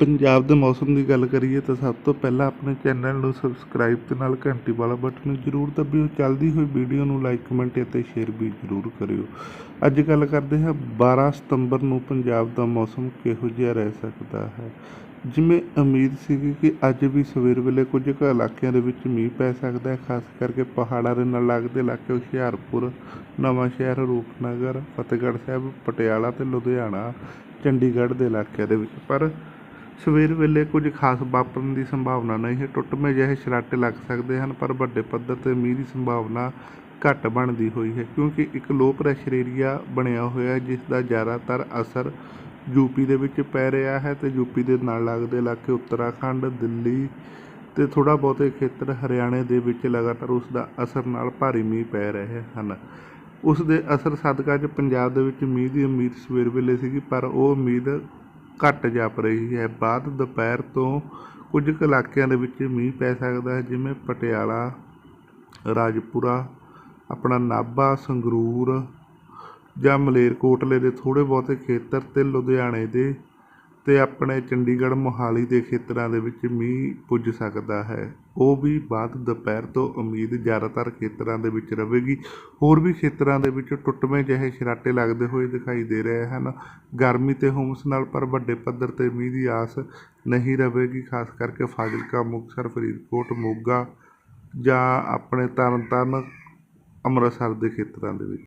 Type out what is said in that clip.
ਪੰਜਾਬ ਦੇ ਮੌਸਮ ਦੀ ਗੱਲ ਕਰੀਏ ਤਾਂ ਸਭ ਤੋਂ ਪਹਿਲਾਂ ਆਪਣੇ ਚੈਨਲ ਨੂੰ ਸਬਸਕ੍ਰਾਈਬ ਤੇ ਨਾਲ ਘੰਟੀ ਵਾਲਾ ਬਟਨ ਜ਼ਰੂਰ ਦਬਿਓ। ਚੱਲਦੀ ਹੋਈ ਵੀਡੀਓ ਨੂੰ ਲਾਈਕ, ਕਮੈਂਟ ਅਤੇ ਸ਼ੇਅਰ ਵੀ ਜ਼ਰੂਰ ਕਰਿਓ। ਅੱਜ ਗੱਲ ਕਰਦੇ ਹਾਂ 12 ਸਤੰਬਰ ਨੂੰ ਪੰਜਾਬ ਦਾ ਮੌਸਮ ਕਿਹੋ ਜਿਹਾ ਰਹਿ ਸਕਦਾ ਹੈ? ਜਿਵੇਂ ਉਮੀਦ ਸੀਗੀ ਕਿ ਅੱਜ ਵੀ ਸਵੇਰ ਵੇਲੇ ਕੁਝ ਕੁ ਇਲਾਕਿਆਂ ਦੇ ਵਿੱਚ ਮੀਂਹ ਪੈ ਸਕਦਾ ਹੈ, ਖਾਸ ਕਰਕੇ ਪਹਾੜਾਂ ਦੇ ਨਾਲ ਲੱਗਦੇ ਇਲਾਕੇ ਹੁਸ਼ਿਆਰਪੁਰ ਨਵਾਂ ਸ਼ਹਿਰ ਰੂਪਨਗਰ, ਫਤਿਹਗੜ੍ਹ ਸਾਹਿਬ, ਪਟਿਆਲਾ ਤੇ ਲੁਧਿਆਣਾ, ਚੰਡੀਗੜ੍ਹ ਦੇ ਇਲਾਕਿਆਂ ਦੇ ਵਿੱਚ। ਪਰ ਸਵੇਰ ਵੇਲੇ ਕੁਝ ਖਾਸ ਵਾਪਰਨ ਦੀ ਸੰਭਾਵਨਾ ਨਹੀਂ ਹੈ। ਟੁੱਟਵੇਂ ਜਿਹੇ ਛਰਾਟੇ ਲੱਗ ਸਕਦੇ ਹਨ, ਪਰ ਵੱਡੇ ਪੱਧਰ ਤੇ ਮੀਂਹ ਦੀ ਸੰਭਾਵਨਾ ਘੱਟ ਬਣਦੀ ਹੋਈ ਹੈ, ਕਿਉਂਕਿ ਇੱਕ ਲੋ ਪ੍ਰੈਸ਼ਰ ਏਰੀਆ ਬਣਿਆ ਹੋਇਆ ਹੈ, ਜਿਸ ਦਾ ਜ਼ਿਆਦਾਤਰ ਅਸਰ ਯੂਪੀ ਦੇ ਵਿੱਚ ਪੈ ਰਿਹਾ ਹੈ ਤੇ ਯੂਪੀ ਦੇ ਨਾਲ ਲੱਗਦੇ ਇਲਾਕੇ ਉੱਤਰਾਖੰਡ, ਦਿੱਲੀ ਤੇ ਥੋੜ੍ਹਾ ਬਹੁਤੇ ਖੇਤਰ ਹਰਿਆਣੇ ਦੇ ਵਿੱਚ ਲਗਾਤਾਰ ਉਸ ਦਾ ਅਸਰ ਨਾਲ ਭਾਰੀ ਮੀਂਹ ਪੈ ਰਹੇ ਹਨ। ਉਸ ਦੇ ਅਸਰ ਸਦਕਾ 'ਚ ਪੰਜਾਬ ਦੇ ਵਿੱਚ ਮੀਂਹ ਦੀ ਉਮੀਦ ਸਵੇਰ ਵੇਲੇ ਸੀਗੀ, ਪਰ ਉਹ ਉਮੀਦ ਘੱਟ ਜਾਪ ਰਹੀ ਹੈ। ਬਾਅਦ ਦੁਪਹਿਰ ਤੋਂ ਕੁਝ ਕੁ ਇਲਾਕਿਆਂ ਦੇ ਵਿੱਚ ਮੀਂਹ ਪੈ ਸਕਦਾ ਹੈ, ਜਿਵੇਂ ਪਟਿਆਲਾ, ਰਾਜਪੁਰਾ, ਆਪਣਾ ਨਾਭਾ, ਸੰਗਰੂਰ ਜਾਂ ਮਲੇਰਕੋਟਲੇ ਦੇ ਥੋੜ੍ਹੇ ਬਹੁਤੇ ਖੇਤਰ ਅਤੇ ਲੁਧਿਆਣੇ ਦੇ ਤੇ ਆਪਣੇ ਚੰਡੀਗੜ੍ਹ ਮੋਹਾਲੀ ਦੇ ਖੇਤਰਾਂ ਦੇ ਵਿੱਚ ਮੀਂਹ ਪੁੱਜ ਸਕਦਾ ਹੈ। ਉਹ ਵੀ ਬਾਅਦ ਦੁਪਹਿਰ ਤੋਂ ਉਮੀਦ ਜ਼ਿਆਦਾਤਰ ਖੇਤਰਾਂ ਦੇ ਵਿੱਚ ਰਹੇਗੀ ਹੋਰ ਵੀ ਖੇਤਰਾਂ ਦੇ ਵਿੱਚ ਟੁੱਟਵੇਂ ਜਿਹੇ ਛਰਾਟੇ ਲੱਗਦੇ ਹੋਏ ਦਿਖਾਈ ਦੇ ਰਹੇ ਹਨ। ਗਰਮੀ ਤੇ ਹੁਮਸ ਨਾਲ ਪਰ ਵੱਡੇ ਪੱਧਰ ਤੇ ਮੀਂਹ ਦੀ ਆਸ ਨਹੀਂ ਰਹੇਗੀ ਖਾਸ ਕਰਕੇ ਫਾਜ਼ਿਲਕਾ, ਮੁਕਤਸਰ, ਫਰੀਦਕੋਟ, ਮੋਗਾ ਜਾਂ ਆਪਣੇ ਤਰਨਤਾਰਨ ਅੰਮ੍ਰਿਤਸਰ ਦੇ ਖੇਤਰਾਂ ਦੇ ਵਿੱਚ।